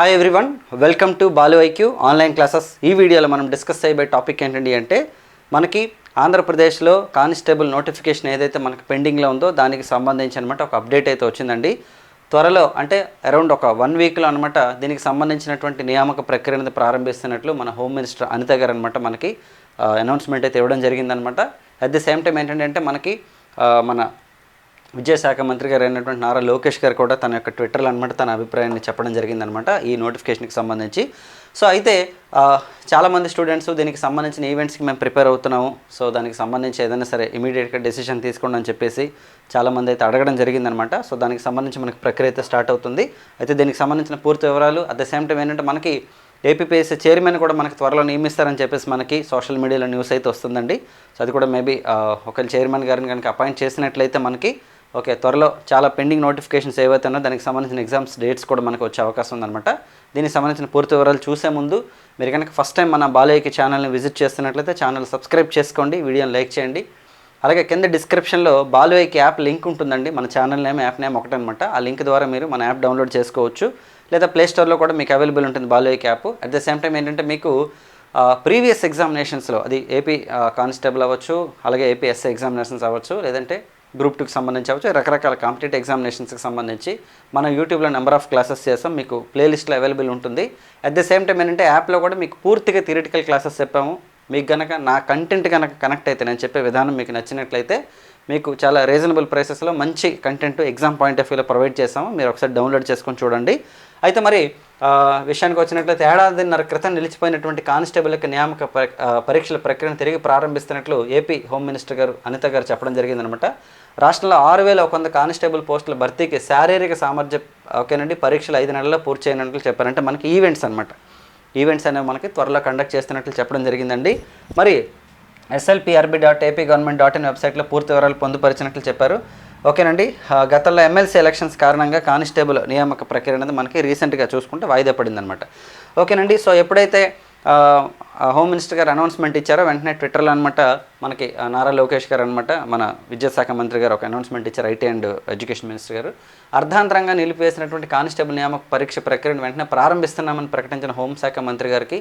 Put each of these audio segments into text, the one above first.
Hi everyone welcome to Balu IQ online classes ఈ వీడియోలో మనం డిస్కస్ చేయబోయే టాపిక్ ఏంటండి అంటే మనకి ఆంధ్రప్రదేశ్లో కానిస్టేబుల్ నోటిఫికేషన్ ఏదైతే మనకి పెండింగ్లో ఉందో దానికి సంబంధించి అనమాట ఒక అప్డేట్ అయితే వచ్చిందండి. త్వరలో అంటే అరౌండ్ ఒక వన్ వీక్లో అనమాట దీనికి సంబంధించినటువంటి నియామక ప్రక్రియను ప్రారంభిస్తున్నట్లు మన హోమ్ మినిస్టర్ అనిత గారు అనమాట మనకి అనౌన్స్మెంట్ అయితే ఇవ్వడం జరిగిందనమాట అట్ ది సేమ్ టైం ఏంటంటే మనకి మన విద్యాశాఖ మంత్రి గారు అయినటువంటి నారా లోకేష్ గారు కూడా తన యొక్క ట్విట్టర్లో అనమాట తన అభిప్రాయాన్ని చెప్పడం జరిగిందనమాట ఈ నోటిఫికేషన్కి సంబంధించి. సో అయితే చాలామంది స్టూడెంట్స్ దీనికి సంబంధించిన ఈవెంట్స్కి మేము ప్రిపేర్ అవుతున్నాము. సో దానికి సంబంధించి ఏదైనా సరే ఇమీడియట్గా డెసిషన్ తీసుకోండి అని చెప్పేసి చాలామంది అయితే అడగడం జరిగిందనమాట సో దానికి సంబంధించి మనకి ప్రక్రియ అయితే స్టార్ట్ అవుతుంది. అయితే దీనికి సంబంధించిన పూర్తి వివరాలు అట్ ద సేమ్ టైం ఏంటంటే మనకి ఏపీపీఎస్సీ చైర్మన్ కూడా మనకి త్వరలో నియమిస్తారని చెప్పేసి మనకి సోషల్ మీడియాలో న్యూస్ అయితే వస్తుందండి. సో అది కూడా మేబీ ఒకవేళ చైర్మన్ గారిని కనుక అపాయింట్ చేసినట్లయితే మనకి ఓకే త్వరలో చాలా పెండింగ్ నోటిఫికేషన్స్ ఏవైతే ఉన్నాయో దానికి సంబంధించిన ఎగ్జామ్స్ డేట్స్ కూడా మనకు వచ్చే అవకాశం ఉందన్నమాట. దీనికి సంబంధించిన పూర్తి వివరాలు చూసే ముందు మీరు కనుక ఫస్ట్ టైం మన బాలయ్యకి ఛానల్ని విజిట్ చేస్తున్నట్లయితే ఛానల్ సబ్స్క్రైబ్ చేసుకోండి వీడియోని లైక్ చేయండి. అలాగే కింద డిస్క్రిప్షన్లో బాలుఐకి యాప్ లింక్ ఉంటుందండి. మన ఛానల్ నేమ్ యాప్ నేమ్ ఒకటనమాట ఆ లింక్ ద్వారా మీరు మన యాప్ డౌన్లోడ్ చేసుకోవచ్చు. లేదా ప్లేస్టోర్లో కూడా మీకు అవైలబుల్ ఉంటుంది బాలుఐకి app at the same time ఏంటంటే మీకు ప్రీవియస్ ఎగ్జామినేషన్స్లో అది ఏపీ కానిస్టేబుల్ అవ్వచ్చు అలాగే ఏపీ ఎస్ఐ ఎగ్జామినేషన్స్ అవ్వచ్చు లేదంటే గ్రూప్ టూకి సంబంధించి అవచ్చు రకరకాల కాంపిటేటివ్ ఎగ్జామినేషన్స్కి సంబంధించి మనం యూట్యూబ్లో నెంబర్ ఆఫ్ క్లాసెస్ చేస్తాం మీకు ప్లేలిస్ట్లో అవైలబుల్ ఉంటుంది. అట్ ద సేమ్ టైం ఏంటంటే యాప్లో కూడా మీకు పూర్తిగా థియరిటికల్ క్లాసెస్ చెప్పాము. మీకు కనుక నా కంటెంట్ కనుక కనెక్ట్ అయితే నేను చెప్పే విధానం మీకు నచ్చినట్లయితే మీకు చాలా రీజనబుల్ ప్రైసెస్లో మంచి కంటెంట్ ఎగ్జామ్ పాయింట్ ఆఫ్ వ్యూలో ప్రొవైడ్ చేస్తాము మీరు ఒకసారి డౌన్లోడ్ చేసుకొని చూడండి. అయితే మరి విషయానికి వచ్చినట్లయితే ఏడాదిన్నర క్రితం నిలిచిపోయినటువంటి కానిస్టేబుల్ యొక్క నియామక పరీక్షల ప్రక్రియను తిరిగి ప్రారంభిస్తున్నట్లు ఏపీ హోమ్ మినిస్టర్ గారు అనిత గారు చెప్పడం జరిగిందనమాట రాష్ట్రంలో ఆరు వేల ఒక వంద కానిస్టేబుల్ పోస్టుల భర్తీకి శారీరక సామర్థ్య ఓకేనండి పరీక్షలు ఐదు నెలల్లో పూర్తి చేయనట్లు చెప్పారంటే మనకి ఈవెంట్స్ అనమాట ఈవెంట్స్ అనేవి మనకి త్వరలో కండక్ట్ చేస్తున్నట్లు చెప్పడం జరిగిందండి. మరి SLPRB dot AP government dot in వెబ్సైట్లో పూర్తి వివరాలు పొందుపరిచినట్లు చెప్పారు. ఓకేనండి. గతంలో ఎమ్మెల్సీ ఎలక్షన్స్ కారణంగా కానిస్టేబుల్ నియామక ప్రక్రియ అనేది మనకి రీసెంట్గా చూసుకుంటే వాయిదా పడిందనమాట ఓకేనండి. సో ఎప్పుడైతే హోమ్ మినిస్టర్ గారు అనౌన్స్మెంట్ ఇచ్చారో వెంటనే ట్విట్టర్లో అనమాట మనకి నారా లోకేష్ గారు అనమాట మన విద్యాశాఖ మంత్రి గారు ఒక అనౌన్స్మెంట్ ఇచ్చారు ఐటీ అండ్ ఎడ్యుకేషన్ మినిస్టర్ గారు. అర్ధాంతరంగా నిలిపివేసినటువంటి కానిస్టేబుల్ నియామక పరీక్ష ప్రక్రియను వెంటనే ప్రారంభిస్తున్నామని ప్రకటించిన హోంశాఖ మంత్రి గారికి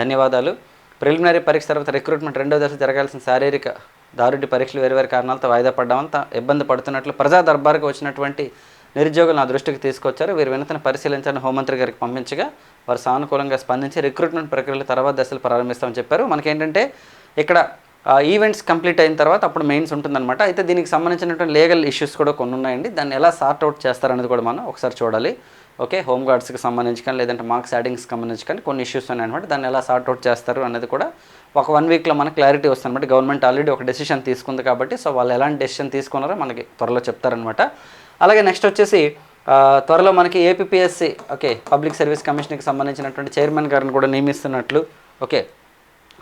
ధన్యవాదాలు. ప్రిలిమినరీ పరీక్ష తర్వాత రిక్రూట్మెంట్ రెండో దశ జరగాల్సిన శారీరక దారుడి పరీక్షలు వేరే వేరే కారణాలతో వాయిదా పడ్డామంతా ఇబ్బంది పడుతున్నట్లు ప్రజా దర్బార్కి వచ్చినటువంటి నిరుద్యోగులు నా దృష్టికి తీసుకొచ్చారు. వీరు వినతిని పరిశీలించాలని హోంమంత్రి గారికి పంపించగా వారు సానుకూలంగా స్పందించి రిక్రూట్మెంట్ ప్రక్రియలు తర్వాత దశలు ప్రారంభిస్తామని చెప్పారు. మనకేంటంటే ఇక్కడ ఈవెంట్స్ కంప్లీట్ అయిన తర్వాత అప్పుడు మెయిన్స్ ఉంటుందన్నమాట. అయితే దీనికి సంబంధించినటువంటి లీగల్ ఇష్యూస్ కూడా కొన్ని ఉన్నాయండి దాన్ని ఎలా సార్ట్ అవుట్ చేస్తారనేది కూడా మనం ఒకసారి చూడాలి. ఓకే హోమ్ గార్డ్స్కి సంబంధించి కానీ లేదంటే మార్క్స్ యాడింగ్స్కి సంబంధించి కానీ కొన్ని ఇష్యూస్ ఉన్నాయి అనమాట దాన్ని ఎలా సార్ట్ అవుట్ చేస్తారు అనేది కూడా ఒక వన్ వీక్లో మనకు క్లారిటీ వస్తుంది అనమాట గవర్నమెంట్ ఆల్రెడీ ఒక డెసిషన్ తీసుకుంది కాబట్టి సో వాళ్ళు ఎలాంటి డెసిషన్ తీసుకున్నారో మనకి త్వరలో చెప్తారనమాట అలాగే నెక్స్ట్ వచ్చేసి త్వరలో మనకి ఏపీఎస్సి ఓకే పబ్లిక్ సర్వీస్ కమిషన్కి సంబంధించినటువంటి చైర్మన్ గారిని కూడా నియమిస్తున్నట్లు ఓకే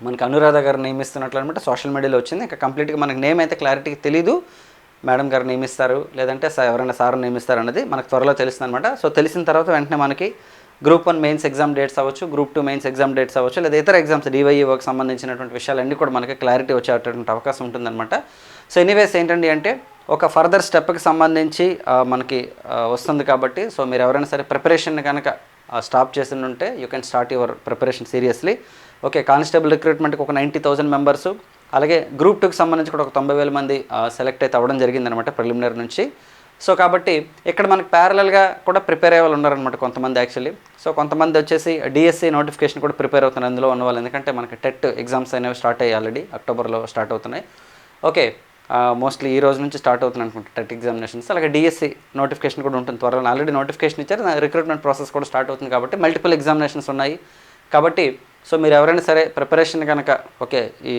మనకి అనురాధ గారు నియమిస్తున్నట్లు అనమాట సోషల్ మీడియాలో వచ్చింది. ఇంకా కంప్లీట్గా మనకి నేమ్ అయితే క్లారిటీకి తెలీదు. మేడం గారు నియమిస్తారు లేదంటే ఎవరైనా సార్ నియమిస్తారు అనేది మనకు త్వరలో తెలుస్తుంది అనమాట సో తెలిసిన తర్వాత వెంటనే మనకి group one mains exam dates అవ్వచ్చు group two mains exam dates అవ్వచ్చు లేదా ఇతర ఎగ్జామ్స్ డివైఈఓకి సంబంధించినటువంటి విషయాలన్నీ కూడా మనకి క్లారిటీ వచ్చేటటువంటి అవకాశం ఉంటుందన్నమాట. సో ఎనీవేస్ ఏంటండి అంటే ఒక ఫర్దర్ స్టెప్కి సంబంధించి మనకి వస్తుంది కాబట్టి సో మీరు ఎవరైనా సరే ప్రిపరేషన్ కనుక స్టాప్ చేసి ఉంటే you can start your preparation seriously. Okay constable రిక్రూట్మెంట్కి ఒక నైంటీ థౌసండ్ మెంబర్స్ అలాగే గ్రూప్ టూకి సంబంధించి కూడా ఒక తొంభై వేల మంది సెలెక్ట్ అయితే అవ్వడం జరిగిందనమాట ప్రిలిమినరీ నుంచి. సో కాబట్టి ఇక్కడ మనకి ప్యారలల్గా కూడా ప్రిపేర్ అయ్యే వాళ్ళు ఉన్నారనమాట కొంతమంది యాక్చువల్లీ సో కొంతమంది వచ్చేసి డిఎస్సి నోటిఫికేషన్ కూడా ప్రిపేర్ అవుతున్నారు అందులో ఉన్న వాళ్ళు ఎందుకంటే మనకి టెట్ ఎగ్జామ్స్ అనేవి స్టార్ట్ అయ్యి ఆల్రెడీ అక్టోబర్లో స్టార్ట్ అవుతున్నాయి. ఓకే మోస్ట్లీ ఈ రోజు నుంచి స్టార్ట్ అవుతుంది అనుకుంటా టెట్ ఎగ్జామినేషన్స్ అలాగే డిఎస్సి నోటిఫికేషన్ కూడా ఉంటుంది త్వరలో ఆల్రెడీ నోటిఫికేషన్ ఇచ్చారు రిక్రూట్మెంట్ ప్రాసెస్ కూడా స్టార్ట్ అవుతుంది కాబట్టి మల్టిపుల్ ఎగ్జామినేషన్స్ ఉన్నాయి. కాబట్టి సో మీరు ఎవరైనా సరే ప్రిపరేషన్ కనుక ఓకే ఈ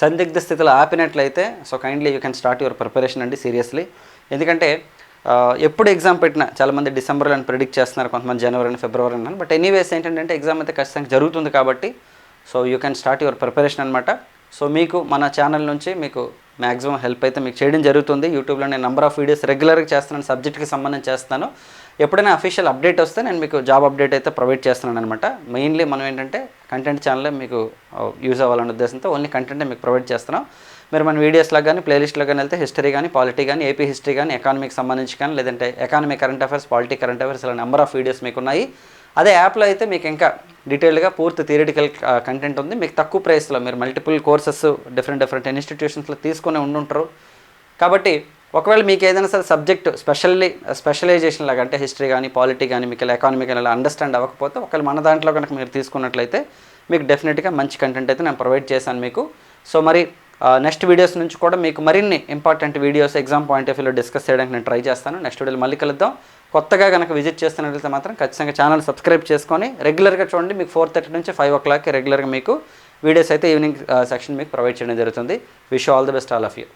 సందిగ్ధ స్థితిలో ఆపినట్లయితే so kindly you can start your preparation అండి సీరియస్లీ ఎందుకంటే ఎప్పుడు ఎగ్జామ్ పెట్టినా చాలామంది డిసెంబర్లో అని ప్రిడిక్ట్ చేస్తున్నారు కొంతమంది జనవరి అని ఫిబ్రవరి అని. బట్ ఎనీవేస్ ఏంటంటే ఎగ్జామ్ అయితే ఖచ్చితంగా జరుగుతుంది కాబట్టి so you can start your preparation అనమాట సో మీకు మన ఛానల్ నుంచి మీకు మ్యాక్సిమం హెల్ప్ అయితే మీకు చేయడం జరుగుతుంది. యూట్యూబ్లో నేను నెంబర్ ఆఫ్ వీడియోస్ రెగ్యులర్గా చేస్తున్నాను. సబ్జెక్ట్కి సంబంధించి చేస్తాను ఎప్పుడైనా అఫీషియల్ అప్డేట్ వస్తే నేను మీకు జాబ్ అప్డేట్ అయితే ప్రొవైడ్ చేస్తున్నాను అనమాట మెయిన్లీ మనం ఏంటంటే కంటెంట్ ఛానల్ మీకు యూజ్ అవ్వాలనే ఉద్దేశంతో ఓన్లీ కంటెంట్ మీకు ప్రొవైడ్ చేస్తున్నాం. మీరు మన వీడియోస్లో కానీ ప్లేలిస్ట్లో కానీ వెళ్తే హిస్టరీ కానీ పాలిటీ కానీ ఏపీ హిస్టరీ కానీ ఎకానమీకి సంబంధించి కానీ లేదంటే economy current affairs polity current affairs ఇలా నెంబర్ ఆఫ్ వీడియోస్ మీకు ఉన్నాయి. అదే యాప్లో అయితే మీకు ఇంకా డీటెయిల్డ్గా పూర్తి థియరిటికల్ కంటెంట్ ఉంది. మీకు తక్కువ ప్రైస్లో మీరు మల్టిపుల్ కోర్సెస్ డిఫరెంట్ డిఫరెంట్ ఇన్స్టిట్యూషన్స్లో తీసుకుని ఉండుంటారు. కాబట్టి ఒకవేళ మీకు ఏదైనా సరే సబ్జెక్ట్ స్పెషల్లీ స్పెషలైజేషన్ లాగా అంటే హిస్టరీ కానీ పాలిటీ కానీ మీకు ఎకానమీ కానీ అండర్స్టాండ్ అవ్వకపోతే ఒకవేళ మన దాంట్లో కనుక మీరు తీసుకున్నట్లయితే మీకు డెఫినెట్గా మంచి కంటెంట్ అయితే నేను ప్రొవైడ్ చేశాను మీకు. సో మరి నెక్స్ట్ వీడియోస్ నుంచి కూడా మీకు మరిన్ని important videos exam point of వ్యూలో డిస్కస్ చేయడానికి నేను ట్రై చేస్తాను. నెక్స్ట్ వీడియోలో మళ్ళీ కలుద్దాం. కొత్తగా కనుక విజిట్ చేస్తున్నట్లయితే మాత్రం ఖచ్చితంగా ఛానల్ సబ్స్క్రైబ్ చేసుకొని రెగ్యులర్గా చూడండి. మీకు ఫోర్ థర్టీ నుంచి ఫైవ్ ఓ క్లాక్కి రెగ్యులర్గా మీకు వీడియోస్ అయితే ఈవినింగ్ సెక్షన్ మీకు ప్రొవైడ్ చేయడం జరుగుతుంది. Wish all the best all of you.